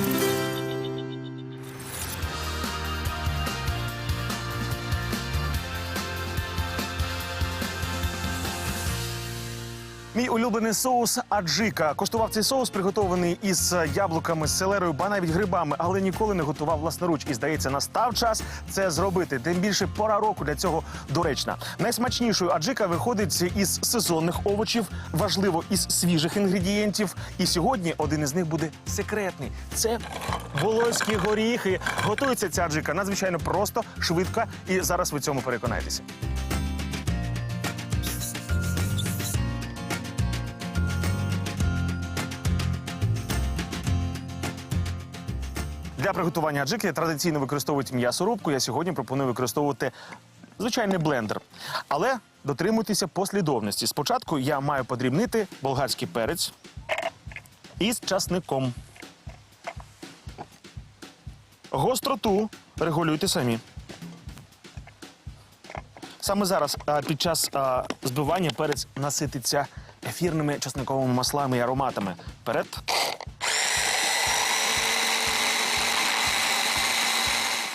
Bye. Мій улюблений соус аджика. Коштував цей соус, приготований із яблуками, селерою, ба навіть грибами, але ніколи не готував власноруч. І здається, настав час це зробити. Тим більше пора року для цього доречна. Найсмачнішою аджика виходить із сезонних овочів, важливо із свіжих інгредієнтів. І сьогодні один із них буде секретний. Це волоські горіхи. Готується ця аджика надзвичайно просто, швидко, і зараз ви цьому переконаєтеся. Для приготування аджики традиційно використовують м'ясорубку. Я сьогодні пропоную використовувати звичайний блендер. Але дотримуйтеся послідовності. Спочатку я маю подрібнити болгарський перець із часником. Гостроту регулюйте самі. Саме зараз під час збивання перець насититься ефірними часниковими маслами і ароматами. Вперед.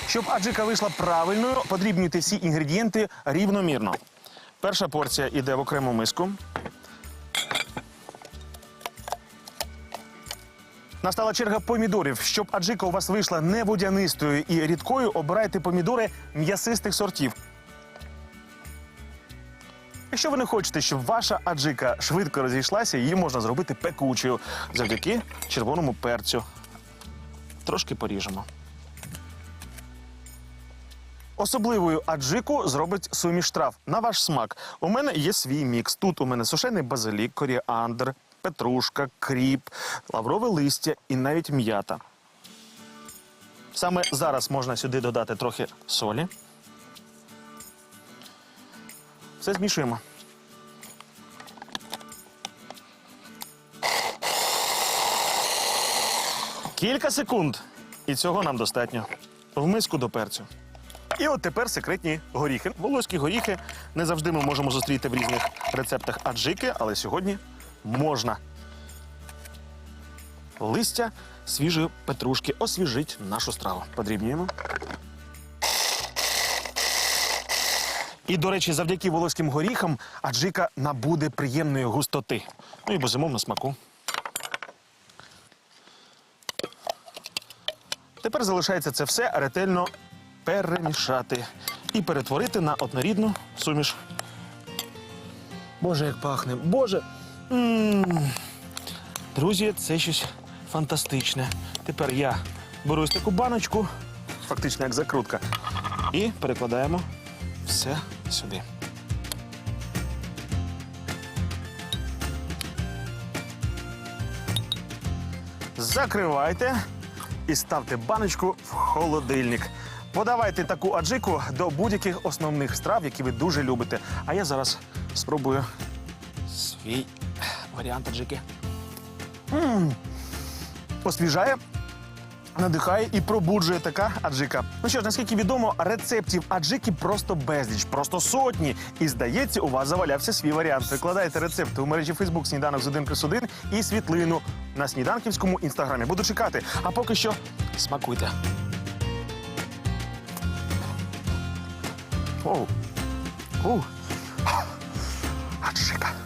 Щоб аджика вийшла правильною, подрібнюйте всі інгредієнти рівномірно. Перша порція йде в окрему миску. Настала черга помідорів. Щоб аджика у вас вийшла не водянистою і рідкою, обирайте помідори м'ясистих сортів. Якщо ви не хочете, щоб ваша аджика швидко розійшлася, її можна зробити пекучою завдяки червоному перцю. Трошки поріжемо. Особливою аджику зробить суміш трав на ваш смак. У мене є свій мікс. Тут у мене сушений базилік, коріандр, петрушка, кріп, лаврове листя і навіть м'ята. Саме зараз можна сюди додати трохи солі. Все змішуємо. Кілька секунд. І цього нам достатньо. В миску до перцю. І от тепер секретні горіхи. Волоські горіхи не завжди ми можемо зустріти в різних рецептах аджики, але сьогодні можна. Листя свіжої петрушки освіжить нашу страву. Подрібнюємо. І, до речі, завдяки волоським горіхам аджика набуде приємної густоти. Ну і безумовно смаку. Тепер залишається це все ретельно перемішати і перетворити на однорідну суміш. Боже, як пахне! Боже! М. Друзі, це щось фантастичне. Тепер я беру ось таку баночку, фактично як закрутка, і перекладаємо все сюди. Закривайте і ставте баночку в холодильник. Подавайте таку аджику до будь-яких основних страв, які ви дуже любите. А я зараз спробую свій варіант аджики. Освіжає, надихає і пробуджує така аджика. Ну що ж, наскільки відомо, рецептів аджики просто безліч, просто сотні. І здається, у вас завалявся свій варіант. Викладайте рецепти у мережі Facebook сніданок з 1 плюс 1 і світлину на сніданківському інстаграмі. Буду чекати. А поки що смакуйте. 哦哦 啊啊这谁干的？